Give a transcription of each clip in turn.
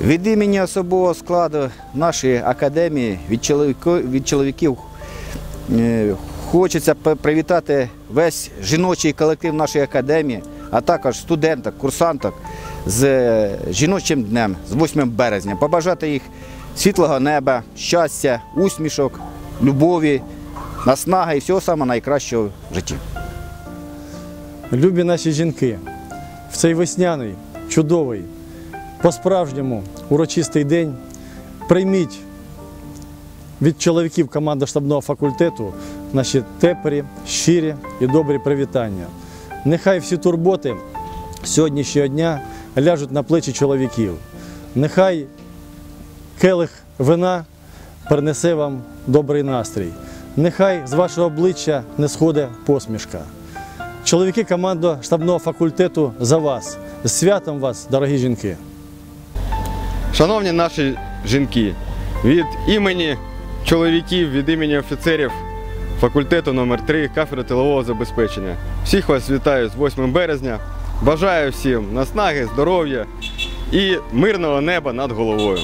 Від імені особового складу нашої академії від, чоловіків е, хочеться привітати весь жіночий колектив нашої академії, а також студенток, курсанток з е, жіночим днем, з 8 березня. Побажати їх світлого неба, щастя, усмішок, любові, наснаги і всього самого найкращого в житті. Любі наші жінки, в цей весняний, чудовий, по-справжньому урочистий день прийміть від чоловіків команди штабного факультету наші теплі, щирі і добрі привітання. Нехай всі турботи сьогоднішнього дня ляжуть на плечі чоловіків. Нехай келих вина принесе вам добрий настрій. Нехай з вашого обличчя не сходить посмішка. Чоловіки команди штабного факультету за вас. З святом вас, дорогі жінки! Шановні наші жінки, від імені чоловіків, від імені офіцерів факультету номер 3 кафедри тилового забезпечення. Всіх вас вітаю з 8 березня. Бажаю всім наснаги, здоров'я і мирного неба над головою.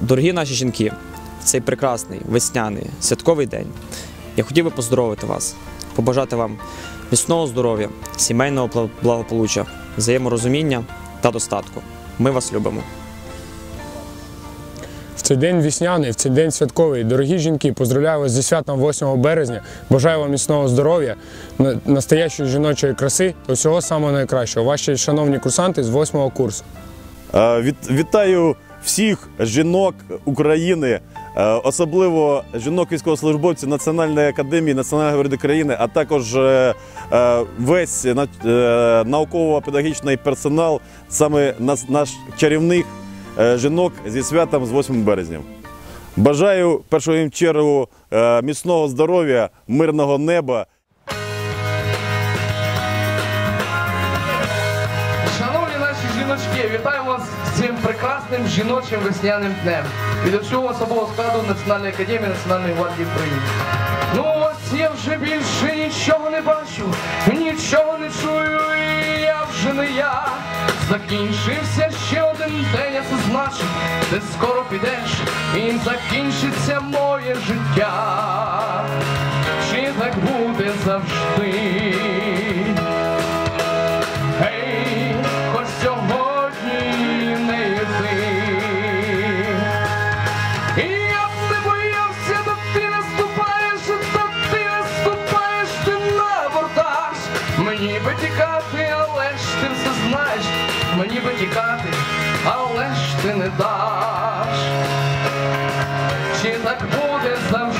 Дорогі наші жінки, в цей прекрасний весняний святковий день я хотів би поздоровити вас, побажати вам міцного здоров'я, сімейного благополуччя, взаєморозуміння та достатку. Ми вас любимо. В цей день вісняний, в цей день святковий. Дорогі жінки, поздравляю вас зі святом 8 березня. Бажаю вам міцного здоров'я, на- настоящої жіночої краси та всього самого найкращого. Ваші шановні курсанти з 8 курсу. Е, Вітаю всіх жінок України, особливо жінок військовослужбовців Національної академії Національної гвардії країни, а також е, е, весь е, науково-педагогічний персонал, саме наш чарівних е, жінок зі святом з 8 березня. Бажаю першу чергу е, міцного здоров'я, мирного неба. Цим прекрасним жіночим весняним днем. Від усього особового складу Національної академії Національної гвардії України. Ну ось я вже більше нічого не бачу, нічого не чую, і я вже не я. Закінчився ще один день, я це значить, ти скоро підеш, і закінчиться моє життя. Чи так буде завжди? Мені би тікати, але ж ти все знаєш. Мені би тікати, але ж ти не даш. Чи так буде завжди?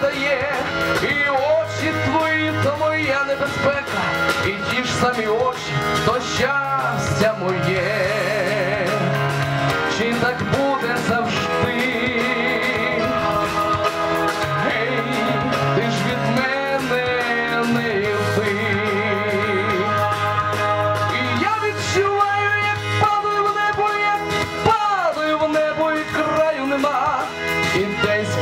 Дає, і очі твої, то моя небезпека, і ті ж самі очі, то щастя моє. Чи так буде завжди? Ти ж від мене не йди. І я відчуваю, як падаю в небо, як падаю в небо, і краю нема. І десь